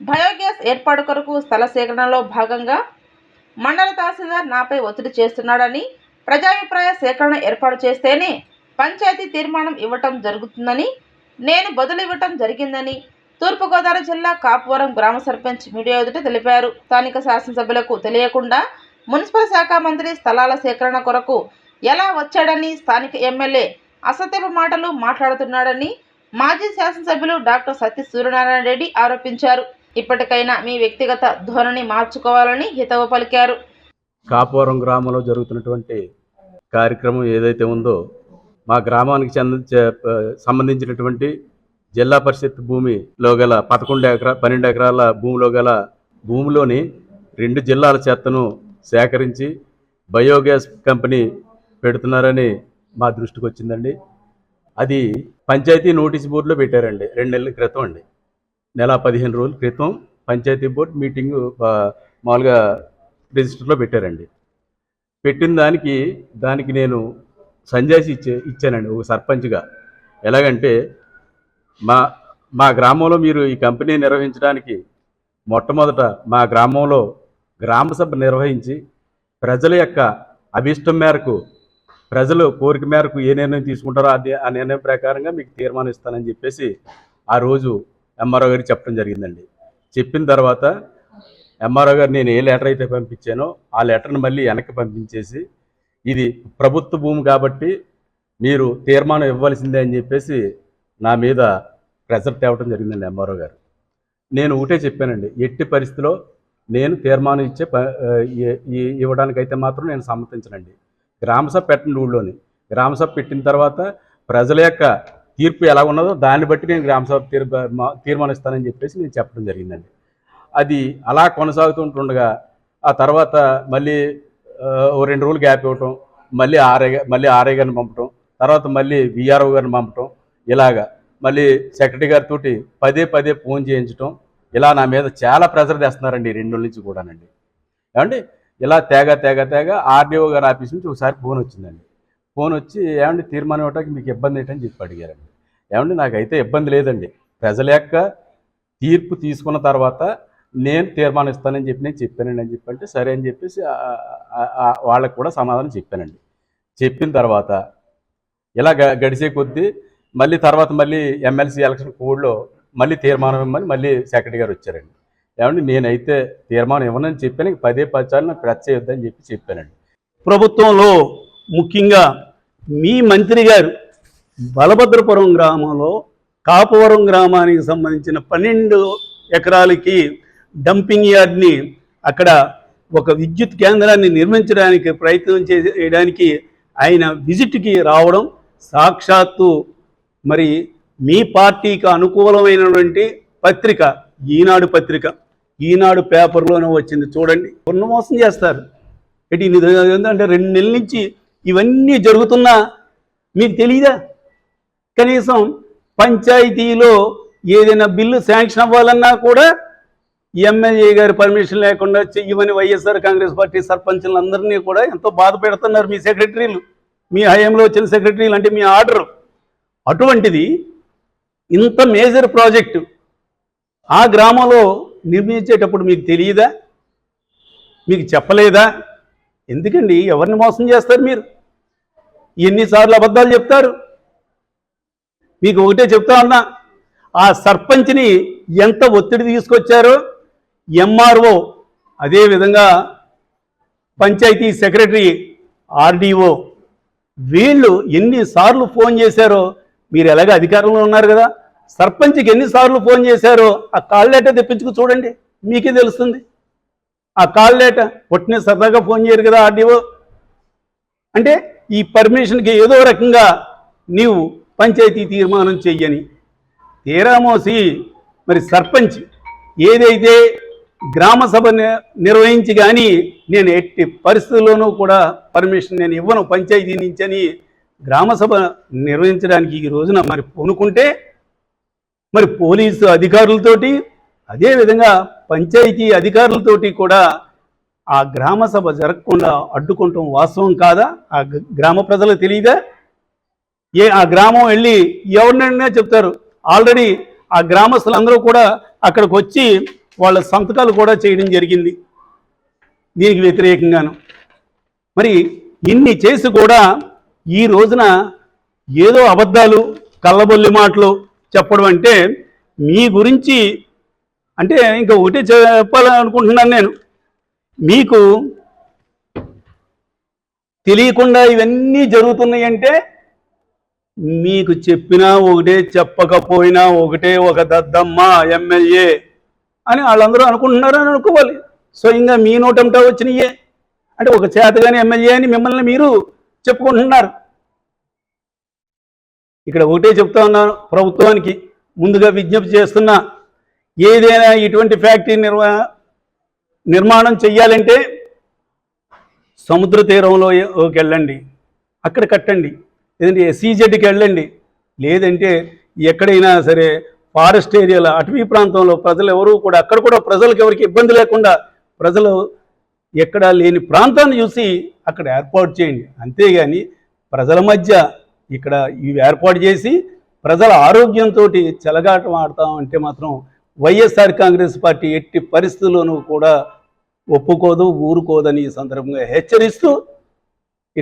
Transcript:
Biogas ఏర్పాటు కొరకు స్థల సేకరణలో భాగంగా మండల తహసీల్దార్ నాపై ఒత్తిడి చేస్తున్నాడని ప్రజాభిప్రాయ సేకరణ ఏర్పాటు చేస్తేనే పంచాయతీ తీర్మానం ఇవ్వటం జరుగుతుందని నేను బదులు ఇవ్వటం జరిగిందని తూర్పుగోదావరి జిల్లా కాపువరం గ్రామ సర్పంచ్ మీడియా ఎదుట తెలిపారు. స్థానిక శాసనసభ్యులకు తెలియకుండా మున్సిపల్ శాఖ మంత్రి స్థలాల సేకరణ కొరకు ఎలా వచ్చాడని స్థానిక ఎమ్మెల్యే అసత్యపు మాటలు మాట్లాడుతున్నాడని మాజీ శాసనసభ్యులు డాక్టర్ సత్య సూర్యనారాయణ రెడ్డి ఆరోపించారు. ఇప్పటికైనా మీ వ్యక్తిగత ధోరణి మార్చుకోవాలని హితవు పలికారు. కాపురం గ్రామంలో జరుగుతున్నటువంటి కార్యక్రమం ఏదైతే ఉందో మా గ్రామానికి చెంది సంబంధించినటువంటి జిల్లా పరిషత్ భూమిలో గల పదకొండు ఎకరా పన్నెండు ఎకరాల భూమిలో గల భూమిలోని రెండు జిల్లాల చెత్తను సేకరించి బయోగ్యాస్ కంపెనీ పెడుతున్నారని మా దృష్టికి వచ్చిందండి అది పంచాయతీ నోటీస్ బోర్డులో పెట్టారండి రెండు నెలల క్రితం అండి. నెల పదిహేను రోజుల క్రితం పంచాయతీ బోర్డు మీటింగ్ మామూలుగా రిజిస్టర్లో పెట్టారండి. పెట్టిన దానికి దానికి నేను సంజాసి ఇచ్చే ఇచ్చానండి ఒక సర్పంచ్గా. ఎలాగంటే మా మా గ్రామంలో మీరు ఈ కంపెనీ నిర్వహించడానికి మొట్టమొదట మా గ్రామంలో గ్రామ సభ నిర్వహించి ప్రజల యొక్క అభిష్టం మేరకు ప్రజలు కోరిక మేరకు ఏ నిర్ణయం తీసుకుంటారో అది ఆ నిర్ణయం ప్రకారంగా మీకు తీర్మానిస్తానని చెప్పేసి ఆ రోజు ఎంఆర్ఓ గారికి చెప్పడం జరిగిందండి. చెప్పిన తర్వాత ఎంఆర్ఓ గారు నేను ఏ లెటర్ అయితే పంపించానో ఆ లెటర్ని మళ్ళీ వెనక్కి పంపించేసి ఇది ప్రభుత్వ భూమి కాబట్టి మీరు తీర్మానం ఇవ్వాల్సిందే అని చెప్పేసి నా మీద ప్రెజర్ తేవటం జరిగిందండి ఎంఆర్ఓ గారు. నేను ఒకటే చెప్పానండి ఎట్టి పరిస్థితిలో నేను తీర్మానం ఇచ్చే ప ఇవ్వడానికైతే మాత్రం నేను సమ్మతించనండి. గ్రామసభ పెట్టండి ఊళ్ళోని. గ్రామసభ పెట్టిన తర్వాత ప్రజల యొక్క తీర్పు ఎలా ఉన్నదో దాన్ని బట్టి నేను గ్రామసభ తీర్ తీర్మానిస్తానని చెప్పేసి నేను చెప్పడం జరిగిందండి. అది అలా కొనసాగుతుంటుండగా ఆ తర్వాత మళ్ళీ ఓ రెండు రోజులు గ్యాప్ ఇవ్వటం మళ్ళీ ఆర్ఐ మళ్ళీ ఆర్ఐ గారిని పంపటం తర్వాత మళ్ళీ విఆర్ఓ గారిని పంపటం ఇలాగా మళ్ళీ సెక్రటరీ గారితో పదే పదే ఫోన్ చేయించటం ఇలా నా మీద చాలా ప్రెషర్ తెస్తున్నారండి ఈ రెండు రోజుల నుంచి కూడానండి. ఏమండి? ఇలా తేగ తేగ తేగ ఆర్డీఓ గారి ఆఫీస్ నుంచి ఒకసారి ఫోన్ వచ్చిందండి. ఫోన్ వచ్చి ఏమండి తీర్మానం ఇవ్వడానికి మీకు ఇబ్బంది ఏంటని చెప్పి అడిగారండి. ఏమండి నాకైతే ఇబ్బంది లేదండి. ప్రజల యొక్క తీర్పు తీసుకున్న తర్వాత నేను తీర్మానిస్తానని చెప్పి నేను చెప్పానండి అని చెప్పి అంటే సరే అని చెప్పేసి వాళ్ళకు కూడా సమాధానం చెప్పానండి. చెప్పిన తర్వాత ఇలా గ గడిచే కొద్దీ మళ్ళీ తర్వాత మళ్ళీ ఎమ్మెల్సీ ఎలక్షన్ కోడ్లో మళ్ళీ తీర్మానం ఇవ్వమని మళ్ళీ సెక్రటరీ గారు వచ్చారండి. ఏమండి నేనైతే తీర్మానం ఇవ్వనని చెప్పాను పదే పచ్చాలు నాకు ప్రెస్ చేయొద్దని చెప్పి చెప్పానండి. ప్రభుత్వంలో ముఖ్యంగా మీ మంత్రి గారు బలభద్రపురం గ్రామంలో కాపవరం గ్రామానికి సంబంధించిన పన్నెండు ఎకరాలకి డంపింగ్ యార్డ్ని అక్కడ ఒక విద్యుత్ కేంద్రాన్ని నిర్మించడానికి ప్రయత్నం చేయడానికి ఆయన విజిట్కి రావడం సాక్షాత్తు మరి మీ పార్టీకి అనుకూలమైనటువంటి పత్రిక ఈనాడు పత్రిక. ఈనాడు పేపర్లోనే వచ్చింది. చూడండి. మోసం చేస్తారు. ఎటు అంటే ఏంటంటే రెండు నెలల నుంచి ఇవన్నీ జరుగుతున్నా మీకు తెలియదా కనీసం పంచాయతీలో ఏదైనా బిల్లు శాంక్షన్ అవ్వాలన్నా కూడా ఎమ్మెల్యే గారి పర్మిషన్ లేకుండా చెయ్యమని వైఎస్ఆర్ కాంగ్రెస్ పార్టీ సర్పంచులందరినీ కూడా ఎంతో బాధ పెడుతున్నారు మీ సెక్రటరీలు. మీ హయాంలో వచ్చిన సెక్రటరీలు అంటే మీ ఆర్డర్. అటువంటిది ఇంత మేజర్ ప్రాజెక్టు ఆ గ్రామంలో నిర్మించేటప్పుడు మీకు తెలియదా మీకు చెప్పలేదా? ఎందుకండి? ఎవరిని మోసం చేస్తారు మీరు? ఎన్నిసార్లు అబద్ధాలు చెప్తారు? మీకు ఒకటే చెప్తా ఉన్నా ఆ సర్పంచ్ని ఎంత ఒత్తిడి తీసుకొచ్చారో ఎంఆర్ఓ అదేవిధంగా పంచాయతీ సెక్రటరీ ఆర్డీఓ వీళ్ళు ఎన్నిసార్లు ఫోన్ చేశారో మీరు ఎలాగ అధికారంలో ఉన్నారు కదా? సర్పంచ్కి ఎన్నిసార్లు ఫోన్ చేశారో ఆ కాల్ లెటర్ తెప్పించుకు చూడండి మీకే తెలుస్తుంది. ఆ కాల్ లెటర్ పుట్టిన సరదాగా ఫోన్ చేయరు కదా ఆర్డీఓ? అంటే ఈ పర్మిషన్కి ఏదో రకంగా నీవు పంచాయతీ తీర్మానం చెయ్యని. తీరామోసి మరి సర్పంచ్ ఏదైతే గ్రామ సభ ని- నిర్వహించి కానీ నేను ఎట్టి పరిస్థితుల్లోనూ కూడా పర్మిషన్ నేను ఇవ్వను పంచాయతీ నుంచి అని గ్రామ సభ నిర్వహించడానికి ఈ రోజున మరి పూనుకుంటే మరి పోలీసు అధికారులతోటి అదేవిధంగా పంచాయతీ అధికారులతోటి కూడా ఆ గ్రామ సభ జరగకుండా అడ్డుకుంటాం వాస్తవం కాదా? ఆ గ్రామ ప్రజలకు తెలియదా? ఏ ఆ గ్రామం వెళ్ళి ఎవరినైనా చెప్తారు. ఆల్రెడీ ఆ గ్రామస్తులందరూ కూడా అక్కడికి వచ్చి వాళ్ళ సంతకాలు కూడా చేయడం జరిగింది. దీనికి వ్యతిరేకంగాను. మరి ఇన్ని చేసి కూడా ఈ రోజున ఏదో అబద్ధాలు కళ్ళబొల్లి మాటలు చెప్పడం అంటే మీ గురించి అంటే ఇంకా ఒకటే చెప్పాలనుకుంటున్నాను నేను. మీకు తెలియకుండా ఇవన్నీ జరుగుతున్నాయి అంటే మీకు చెప్పినా ఒకటే చెప్పకపోయినా ఒకటే ఒక దద్దమ్మ ఎమ్మెల్యే అని వాళ్ళందరూ అనుకుంటున్నారని అనుకోవాలి. స్వయంగా మీ నోటంటా వచ్చినాయే. అంటే ఒక చేతగాని ఎమ్మెల్యే అని మిమ్మల్ని మీరు చెప్పుకుంటున్నారు. ఇక్కడ ఒకటే చెప్తా ఉన్నాను. ప్రభుత్వానికి ముందుగా విజ్ఞప్తి చేస్తున్నా ఏదైనా ఇటువంటి ఫ్యాక్టరీ నిర్వహణ నిర్మాణం చెయ్యాలంటే సముద్ర తీరంలోకి వెళ్ళండి అక్కడ కట్టండి. లేదంటే ఎస్సీజెడ్కి వెళ్ళండి. లేదంటే ఎక్కడైనా సరే ఫారెస్ట్ ఏరియాలో అటవీ ప్రాంతంలో ప్రజలు ఎవరు కూడా అక్కడ కూడా ప్రజలకు ఎవరికి ఇబ్బంది లేకుండా ప్రజలు ఎక్కడా లేని ప్రాంతాన్ని చూసి అక్కడ ఏర్పాటు చేయండి. అంతేగాని ప్రజల మధ్య ఇక్కడ ఇవి ఏర్పాటు చేసి ప్రజల ఆరోగ్యంతో చెలగాటం ఆడతాం అంటే మాత్రం వైఎస్ఆర్ కాంగ్రెస్ పార్టీ ఎట్టి పరిస్థితుల్లోనూ కూడా ఒప్పుకోదు ఊరుకోదని ఈ సందర్భంగా హెచ్చరిస్తూ